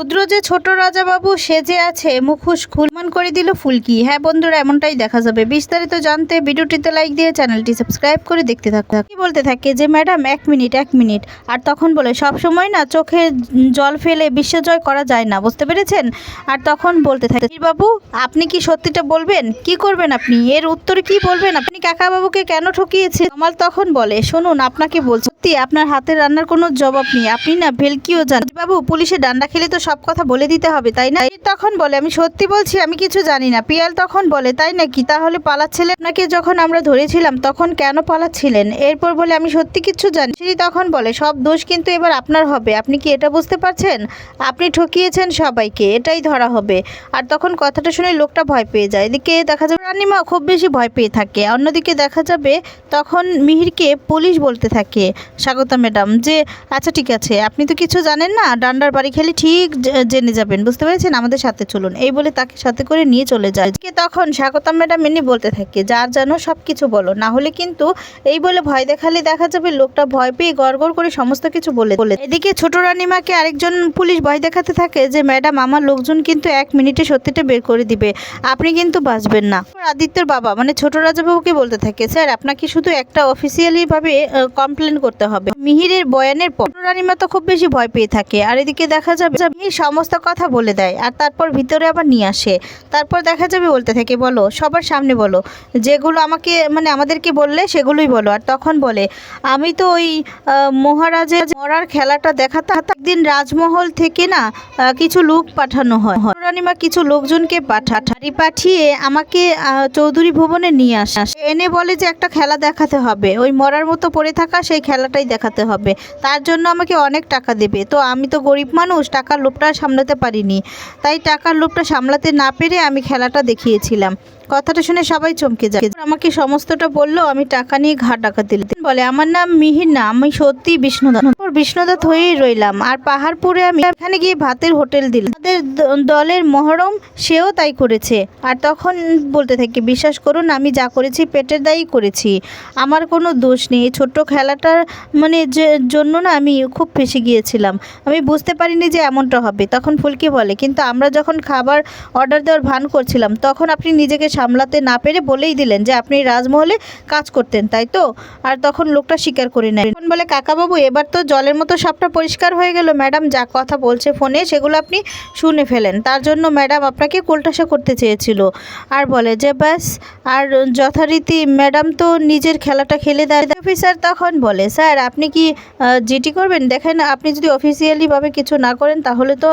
রুদ্র যে ছোট রাজাবাবু সেজে আছে, মুখোশ খুলমান করে দিল ফুলকি। হ্যাঁ বন্ধুরা, এমনটাই দেখা যাবে। বিস্তারিত জানতে ভিডিওটিতে লাইক দিয়ে চ্যানেলটি সাবস্ক্রাইব করে দেখতে থাকো। কি বলতে থাকে যে, ম্যাডাম, এক মিনিট এক মিনিট। আর তখন বলে, সব সময় না চোখে জল ফেলে বিশ্বজয় করা যায় না, বুঝতে পেরেছেন? আর তখন বলতে থাকে বাবু আপনি কি সত্যিটা বলবেন? কি করবেন আপনি? এর উত্তরে কি বলবেন? আপনি কাকাবাবুকে কেন ঠকিয়েছে আমার তখন বলে, শুনুন, আপনাকে বলছি আপনার হাতের রান্নার কোনো জবাব নেই। আপনি না ভেলকিও জান বাবু পুলিশে ডান্ডা খেলে তো সব কথা বলে দিতে হবে, তাই না? তখন বলে, আমি সত্যি বলছি, আমি কিছু জানি না। পিয়াল তখন বলে, তাই নাকি? তাহলে পালাচ্ছিলেন আপনাকে যখন আমরা ধরেছিলাম, তখন কেন পালাচ্ছিলেন? এরপর বলে, আমি সত্যি কিছু জানি। সেই তখন বলে, সব দোষ কিন্তু এবার আপনার হবে। আপনি কি এটা বুঝতে পারছেন? আপনি ঠকিয়েছেন সবাইকে, এটাই ধরা হবে। আর তখন কথাটা শুনে লোকটা ভয় পেয়ে যায়। এদিকে দেখা যাবে, রানিমা খুব বেশি ভয় পেয়ে থাকে। অন্যদিকে দেখা যাবে, তখন মিহিরকে পুলিশ বলতে থাকে। স্বাগতা ম্যাডাম। যে আচ্ছা ঠিক আছে। আপনি তো কিছু জানেন না? ডান্ডার বাড়ি খেলে ঠিক জেনে যাবেন, বুঝতে পেরেছেন? আমাদের সাথে চলুন। এই বলে তাকে সাথে করে নিয়ে চলে যায়। তখন স্বাগতা ম্যাডাম এমনি বলতে থাকে, যার জানো সব কিছু বলো। না হলে কিন্তু এই বলে ভয় দেখালে দেখা যাবে লোকটা ভয় পেয়ে গড়গড় করে সমস্ত কিছু বলে বলে এদিকে ছোট রানিমাকে আরেকজন পুলিশ ভয় দেখাতে থাকে যে, ম্যাডাম, আমার লোকজন কিন্তু এক মিনিটে সত্যিটা বের করে দিবে। আপনি কিন্তু বাঁচবেন না। আদিত্যর বাবা মানে ছোট রাজাবাবুকে বলতে থাকে, স্যার, আপনাকে শুধু একটা অফিসিয়ালি ভাবে কমপ্লেন করতে হবে। মিহিরের বয়ানের পর রানিমা তো খুব বেশি ভয় পেয়ে থাকে। আর এদিকে দেখা যাবে সমস্ত কথা বলে দেয় আর তারপর ভিতরে আবার নিয়ে আসে। তারপর দেখা যাবে বলতে থাকে, বলো, সবার সামনে বলো। যেগুলো আমাকে মানে আমাদেরকে বললে সেগুলোই বলো। আর তখন বলে, আমি তো ওই মহারাজের মরার খেলাটা দেখাতে একদিন রাজমহল থেকে না কিছু লোক পাঠানো হয়। রানিমা কিছু লোকজনকে পাঠা ঠাড়ি পাঠিয়ে আমাকে চৌধুরী ভবনে নিয়ে আসে। এনে বলে যে একটা খেলা দেখাতে হবে। ওই মরার মতো পড়ে থাকা সেই খেলাটাই দেখাতে হবে। তার জন্য আমাকে অনেক টাকা দেবে। তো আমি তো গরিব মানুষ, টাকা টাকার লোভটা সামলাতে পারিনি। তাই টাকার লোভটা সামলাতে না পেরে আমি খেলাটা দেখিয়েছিলাম। কথাটা শুনে সবাই চমকে যায়। আমাকে সমস্তটা বলল, আমি টাকা নিয়ে ঘা টাকা দিলাম বলে, আমার নাম মিহির না, আমি সত্যি বিষ্ণুদাস ওর বিষ্ণুদাস হয়েই রইলাম। আর পাহাড়পুরে আমি এখানে গিয়ে ভাতের হোটেল দিলাম। আমাদের দলের মহরম সেও তাই করেছে। আর তখন বলতে থাকি, বিশ্বাস করুন, আমি যা করেছি পেটের দায়ী করেছি। আমার কোনো দোষ নেই। ছোট্ট খেলাটার মানে জন্য না আমি খুব ফেসে গিয়েছিলাম। আমি বুঝতে পারিনি যে এমনটা হবে। তখন ফুলকি বলে, কিন্তু আমরা যখন খাবার অর্ডার দেওয়ার ভান করছিলাম, তখন আপনি নিজেকে সামলাতে না পেরে বলেই দিলেন যে আপনি রাজমহলে কাজ করতেন, তাই তো? আর তখন লোকটা স্বীকার করে নেয়। তখন বলে, কাকাবাবু, এবার তো জলের মতো সবটা পরিষ্কার হয়ে গেল। ম্যাডাম যা কথা বলছে ফোনে, সেগুলো আপনি শুনে ফেলেন। তার জন্য ম্যাডাম আপনাকে কোলটাসা করতে চেয়েছিল। আর বলে, যে ব্যাস, আর যথারীতি ম্যাডাম তো নিজের খেলাটা খেলে দেয়। অফিসার তখন বলে, স্যার, আপনি কি জিটি করবেন? দেখেন, আপনি যদি অফিসিয়ালিভাবে কিছু না করেন, তাহলে তো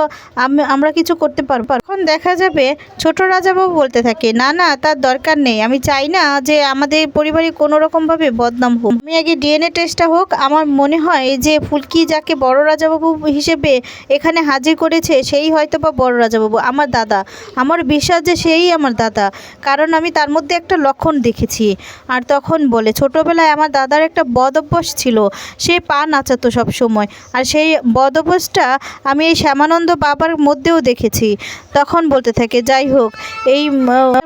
আমরা কিছু করতে পারব। এখন দেখা যাবে, ছোট রাজাবাবু বলতে থাকে, না না তার দরকার নেই। আমি চাই না যে আমাদের পরিবারে কোনো রকমভাবে বদনাম হোক। আমি আগে ডিএনএ টেস্টটা হোক, আমার মনে হয় যে ফুলকি যাকে বড় রাজাবাবু হিসেবে এখানে হাজির করেছে, সেই হয়তো বা বড় রাজাবাবু, আমার দাদা। আমার বিশ্বাস যে সেই আমার দাদা। কারণ আমি তার মধ্যে একটা লক্ষণ দেখেছি। আর তখন বলে, ছোটবেলায় আমার দাদার একটা বদ ছিল। সে পা নাচাতো সব সময় আর সেই বদ আমি এই শ্যামানন্দ বাবার মধ্যেও দেখেছি। তখন বলতে থাকে, যাই হোক, এই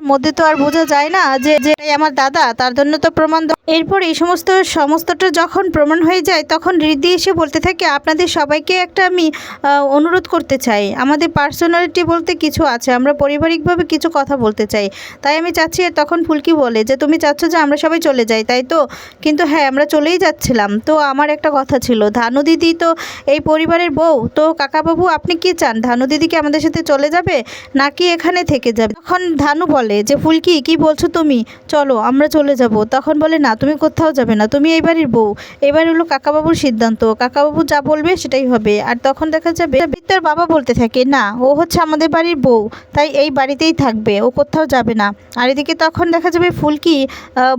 মধ্যে তো আর বোঝা যায় না যে যে আমার দাদা তার জন্য তো প্রমাণ এরপর এই সমস্ত, সমস্তটা যখন প্রমাণ হয়ে যায়, তখন রিদ্ধি এসে বলতে থাকে, আপনাদের সবাইকে একটা আমি অনুরোধ করতে চাই। আমাদের পার্সোনালিটি বলতে কিছু আছে, আমরা পারিবারিকভাবে কিছু কথা বলতে চাই। তাই আমি চাচ্ছি তখন ফুলকি বলে, যে তুমি চাচ্ছ যে আমরা সবাই চলে যাই, তাই তো? কিন্তু হ্যাঁ আমরা চলেই যাচ্ছিলাম। তো আমার একটা কথা ছিল, ধানু দিদি তো এই পরিবারের বউ। তো কাকাবাবু, আপনি কি চান? ধানু দিদি কি আমাদের সাথে চলে যাবে, নাকি এখানে থেকে যাবে? তখন ধানু বলে, যে ফুলকি, কি বলছো তুমি? চলো, আমরা চলে যাব। তখন বলে, না তুমি কোথাও যাবে না। তুমি এই বাড়ির বউ। এবার হলো কাকাবাবুর সিদ্ধান্ত। কাকাবাবু যা বলবে সেটাই হবে। আর তখন দেখা যাবে বিত্তর বাবা বলতে থাকে, না, ও হচ্ছে আমাদের বাড়ির বউ, তাই এই বাড়িতেই থাকবে, ও কোথাও যাবে না। আর এদিকে তখন দেখা যাবে ফুলকি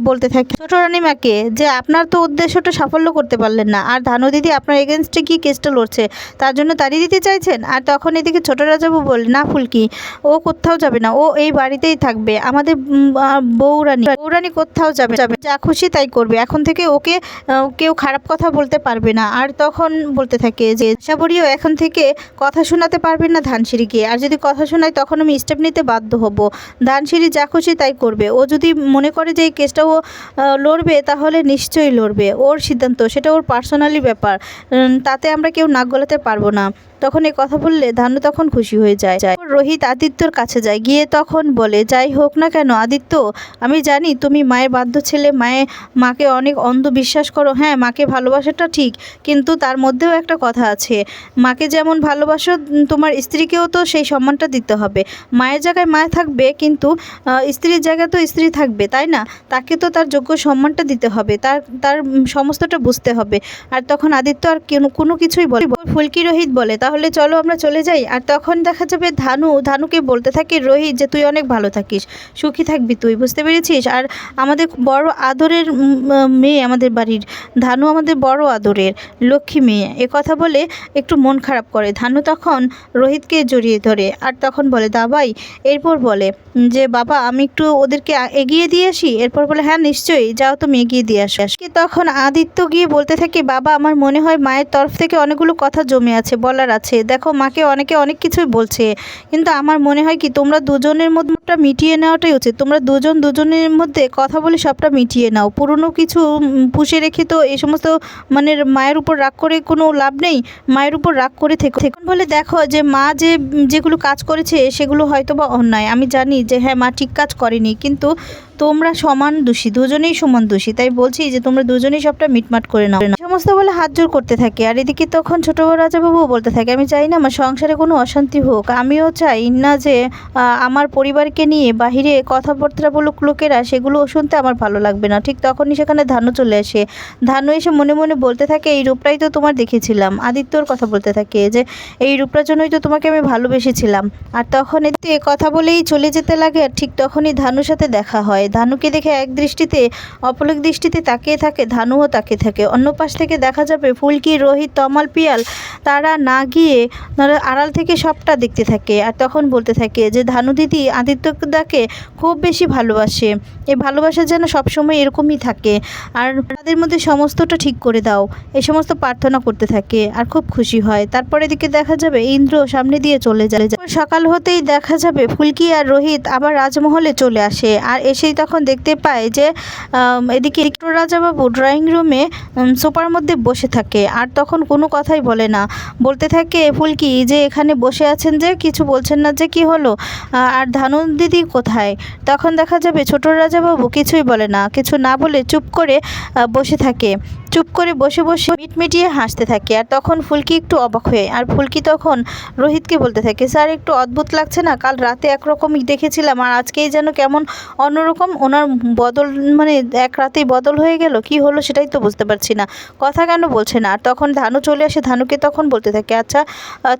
বলতে থাকে, ছোট রানিমাকে, যে আপনার তো উদ্দেশ্যটা সাফল্য করতে পারলেন না, আর ধানু দিদি আপনার এগেনস্টে কি কেসটা লড়ছে, তার জন্য তাড়িয়ে দিতে চাইছেন? আর তখন এদিকে ছোট রাজাবু বলে, না ফুলকি, ও কোথাও যাবে না, ও এই বাড়িতেই থাকবে। আমাদের বউরানী বউরানী কোথাও যাবে যাবে যা খুশি তাই করবে। এখন থেকে ওকে কেউ খারাপ কথা বলতে পারবে না। আর তখন বলতে থাকে যে সাবরিও এখন থেকে কথা শোনাতে পারবে না ধানসিঁড়িকে। আর যদি কথা শোনায় তখন আমি স্টেপ নিতে বাধ্য হব। ধানসিঁড়ি যা খুশি তাই করবে। ও যদি মনে করে যে এই কেসটা ও লড়বে তাহলে নিশ্চয়ই লড়বে। ওর সিদ্ধান্ত, সেটা ওর পার্সোনালি ব্যাপার। তাতে আমরা কেউ নাক গলাতে পারব না। তখন এই কথা বললে ধানু তখন খুশি হয়ে যায়। রোহিত আদিত্যর কাছে যায়। গিয়ে তখন বলে, যাই হোক না কেন আদিত্য, আমি জানি তুমি মায়ের বাধ্য ছেলে, মায়ে, মাকে অনেক অন্ধ বিশ্বাস করো। হ্যাঁ মাকে ভালোবাসাটা ঠিক, কিন্তু তার মধ্যেও একটা কথা আছে। মাকে যেমন ভালোবাসো, তোমার স্ত্রীকেও তো সেই সম্মানটা দিতে হবে। মায়ের জায়গায় মায়ে থাকবে, কিন্তু স্ত্রীর জায়গায় তো স্ত্রী থাকবে, তাই না? তাকে তো তার যোগ্য সম্মানটা দিতে হবে, তার তার সমস্তটা বুঝতে হবে। আর তখন আদিত্য আর কোনো- কিছুই বলে ফুলকি রোহিত বলে তাহলে চলো আমরা চলে যাই। আর তখন দেখা যাবে ধানু, ধানুকে বলতে থাকে, রোহিত, যে তুই অনেক ভালো থাকিস, সুখী থাকবি তুই, বুঝতে পেরেছিস? আর আমাদের বড় আদরের মেয়ে আমাদের বাড়ির, ধানু আমাদের বড় আদরের, লক্ষ্মী মেয়ে। এ কথা বলে একটু মন খারাপ করে। ধানু তখন রোহিতকে জড়িয়ে ধরে আর তখন বলে দাবাই এরপর বলে, যে বাবা, আমি একটু ওদেরকে এগিয়ে দিয়ে আসি? এরপর বলে হ্যাঁ নিশ্চয়ই, যাও তুমি এগিয়ে দিয়ে আসো। তখন আদিত্য গিয়ে বলতে থাকে, বাবা, আমার মনে হয় মায়ের তরফ থেকে অনেকগুলো কথা জমে আছে, বলার আছে। দেখো, মাকে অনেকে অনেক কিছুই বলছে, কিন্তু আমার মনে হয় কি, তোমরা দুজনের মধ্যে মিটিয়ে নেওয়াটাই উচিত। তোমরা দুজন দুজনের মধ্যে কথা বলে সবটা মিটিয়ে নাও। পুরনো কিছু পুষে রেখে তো এই সমস্ত মানে মায়ের উপর রাগ করে কোনো লাভ নেই। মায়ের উপর রাগ করে থেকো। বলে দেখো যে, মা যে, যেগুলো কাজ করেছে, সেগুলো হয়তো বা অন্যায়। আমি জানি যে হ্যাঁ মা ঠিক কাজ করেনি, কিন্তু তোমরা সমান দোষী, দুজনেই সমান দোষী। তাই বলছি যে তোমরা দুজনেই সবটা মিটমাট করে নাও। সমস্ত বলে হাত জোর করতে থাকে। আর এদিকে তখন ছোট বড় রাজাবাবুও বলতে থাকে, আমি চাই না আমার সংসারে কোনো অশান্তি হোক। আমিও চাই না যে আমার পরিবারকে নিয়ে বাহিরে কথাবার্তা বলুক লোকেরা, সেগুলো শুনতে আমার ভালো লাগবে না। ঠিক তখনই সেখানে ধানু চলে আসে। ধানু এসে মনে মনে বলতে থাকে, এই রূপটাই তো তোমার দেখেছিলাম। আদিত্যর কথা বলতে থাকে যে, এই রূপটার জন্যই তো তোমাকে আমি ভালোবেসেছিলাম। আর তখন এতে কথা বলেই চলে যেতে লাগে, আর ঠিক তখনই ধানুর সাথে দেখা হয়। ধানুকে দেখে এক দৃষ্টিতে, অপলক দৃষ্টিতে তাকিয়ে থাকে, ধানুও তাকিয়ে থাকে। অন্য পাশ থেকে দেখা যাবে ফুলকি, রোহিত, তমাল, পিয়াল, তারা না গিয়ে আড়াল থেকে সবটা দেখতে থাকে আর তখন বলতে থাকে যে, ধানু দিদি আদিত্যদাকে খুব বেশি ভালোবাসে। এই ভালোবাসা যেন সবসময় এরকমই থাকে আর তাদের মধ্যে সমস্তটা ঠিক করে দাও। এই সমস্ত প্রার্থনা করতে থাকে আর খুব খুশি হয়। তারপর এদিকে দেখা যাবে ইন্দ্র সামনে দিয়ে চলে যায়। সকাল হতেই দেখা যাবে ফুলকি আর রোহিত আবার রাজমহলে চলে আসে আর এসেই তখন দেখতে পাই যে এদিকে এদিকে রাজা রাজাবাবু ড্রয়িং রুমে সোফার মধ্যে বসে থাকে। আর তখন কোনো কথাই বলে না। বলতে থাকে, ফুলকি, যে এখানে বসে আছেন যে, কিছু বলছেন না যে, কি হলো? আর ধানু দিদি কোথায়? তখন দেখা যাবে ছোট রাজাবাবু কিছুই বলে না। কিছু না বলে চুপ করে বসে থাকে। চুপ করে বসে বসে মিটমিটিয়ে হাসতে থাকে আর তখন ফুলকি একটু অবাক হয়ে আর ফুলকি তখন রোহিতকে বলতে থাকে, স্যার, একটু অদ্ভুত লাগছে না? কাল রাতে একরকমই দেখেছিলাম আর আজকেই যেন কেমন অন্যরকম ওনার বদল মানে এক রাতেই বদল হয়ে গেল। কি হলো সেটাই তো বুঝতে পারছি না। কথা কেন বলছে না? আর তখন ধানু চলে আসে। ধানুকে তখন বলতে থাকে আচ্ছা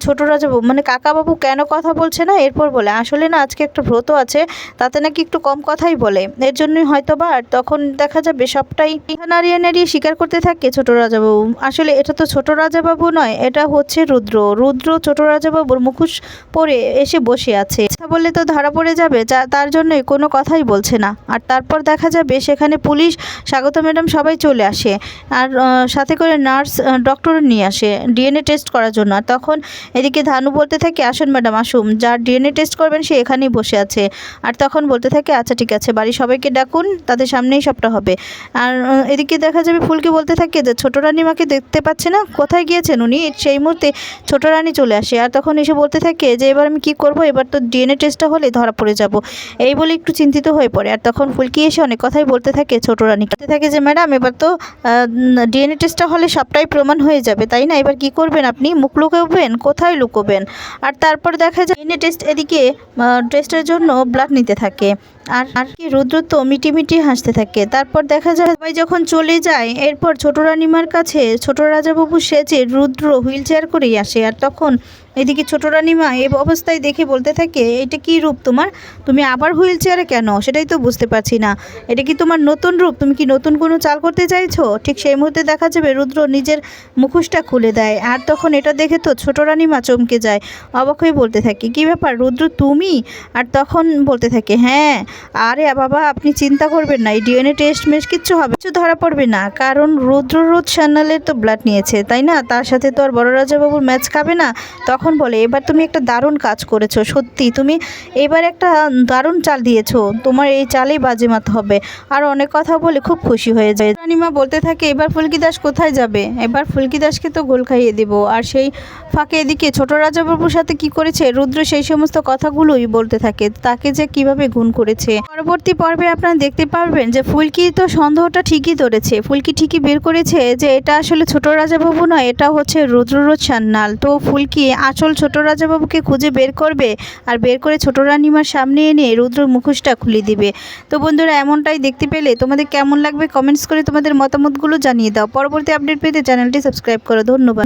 ছোট রাজাবু মানে কাকাবাবু কেন কথা বলছে না? এরপর বলে, আসলে না, আজকে একটা ব্রত আছে, তাতে নাকি একটু কম কথাই বলে। এর জন্যই হয়তো বা আর তখন দেখা যাবে সবটাই নাড়িয়ে নাড়িয়ে স্বীকার করতে থাকে ছোট রাজাবাবু। আসলে এটা তো ছোট রাজাবাবু নয়, এটা হচ্ছে রুদ্র। রুদ্র ছোট রাজাবাবুর মুখোশ পরে এসে বসে আছে। কথা বললে তো ধরা পড়ে যাবে তার জন্যই কোনো কথাই বলছে না। আর তারপর দেখা যাবে সেখানে পুলিশ, স্বাগত ম্যাডাম সবাই চলে আসে। আর সাথে করে নার্স ডক্টর নিয়ে আসে ডিএনএ টেস্ট করার জন্য। আর তখন এদিকে ধানু বলতে থাকে, আসুন ম্যাডাম, আসুন। যার ডিএনএ টেস্ট করবেন সে এখানেই বসে আছে। আর তখন বলতে থাকে আচ্ছা ঠিক আছে, বাড়ির সবাইকে ডাকুন, তাদের সামনেই সবটা হবে। আর এদিকে দেখা যাবে ফুলকে বলতে থাকে যে ছোট রানীমাকে দেখতে পাচ্ছে না? কোথায় গিয়েছেন উনি? সেই মুহূর্তে ছোট রানী চলে আসে আর তখন এসে বলতে থাকে যে, এবার আমি কি করব? এবার তো ডিএনএ টেস্টটা হলে ধরা পড়ে যাব। এই বলে একটু চিন্তিত হয়ে পড়ে আর তখন ফুলকি এসে অনেক কথাই বলতে থাকে ছোট রানী। বলতে থাকে যে, ম্যাডাম, এবার তো ডিএনএ টেস্টটা হলে সবটাই প্রমাণ হয়ে যাবে, তাই না? এবার কি করবেন আপনি? মুখ লুকোবেন? কোথায় লুকোবেন? আর তারপর দেখা যায় ডিএনএ টেস্ট এদিকে টেস্টের জন্য ব্লাড নিতে থাকে। আর আর কি, রুদ্র তো মিটি মিটি হাসতে থাকে। তারপর দেখা যায়, সবাই যখন চলে যায়, এরপর ছোট রানিমার কাছে ছোট রাজাবাবু সেজে রুদ্র হুইল চেয়ার করেই আসে। আর তখন এদিকে ছোট রানিমা এই অবস্থায় দেখে বলতে থাকে, এটা কি রূপ তোমার? তুমি আবার হুইল চেয়ারে কেন? সেটাই তো বুঝতে পারছি না। এটা কি তোমার নতুন রূপ? তুমি কি নতুন কোনো চাল করতে চাইছো? ঠিক সেই মুহূর্তে দেখা যাবে রুদ্র নিজের মুখোশটা খুলে দেয়। আর তখন এটা দেখে তো ছোট রানীমা চমকে যায়। অবাক হয়ে বলতে থাকে, কি ব্যাপার রুদ্র, তুমি? আর তখন বলতে থাকে হ্যাঁ আরে বাবা, আপনি চিন্তা করবেন না, এই ডিএনএ টেস্ট মেশ কিচ্ছু হবে কিছু ধরা পড়বে না। কারণ রুদ্র রোদ সান্যালের তো ব্লাড নিয়েছে, তাই না? তার সাথে তো আর বড় রাজাবাবুর ম্যাচ খাবে না। তখন তখন বলে, এবার তুমি একটা দারুণ কাজ করেছ, সত্যি। তুমি এবার একটা দারুণ চাল দিয়েছ। তোমার এই চালেই বাজে বাজিমাত হবে। আর অনেক কথা বলে খুব খুশি হয়ে যায়। রানিমা বলতে থাকে, এবার ফুলকি দাস কোথায় যাবে? এবার ফুলকি দাসকে তো গোল খাইয়ে দিব। আর সেই ফাঁকে এদিকে ছোট রাজাবাবুর সাথে কি করেছে? রুদ্র সেই সমস্ত কথাগুলোই বলতে থাকে। তাকে যে কীভাবে গুণ করেছে। পরবর্তী পর্বে আপনারা দেখতে পারবেন যে ফুলকি তো সন্দেহটা ঠিকই ধরেছে। ফুলকি ঠিকই বের করেছে যে, এটা আসলে ছোট রাজাবাবু নয়, এটা হচ্ছে রুদ্ররোজ সান্যাল। তো ফুলকি আসল ছোট রাজাবাবুকে খুঁজে বের করবে আর বের করে ছোট রানিমার সামনে এনে রুদ্র মুখোশটা খুলে দিবে। তো বন্ধুরা, এমনটাই দেখতে পেলে তোমাদের কেমন লাগবে? কমেন্টস করে তোমাদের মতামতগুলো জানিয়ে দাও। পরবর্তী আপডেট পেতে চ্যানেলটি সাবস্ক্রাইব করো। ধন্যবাদ।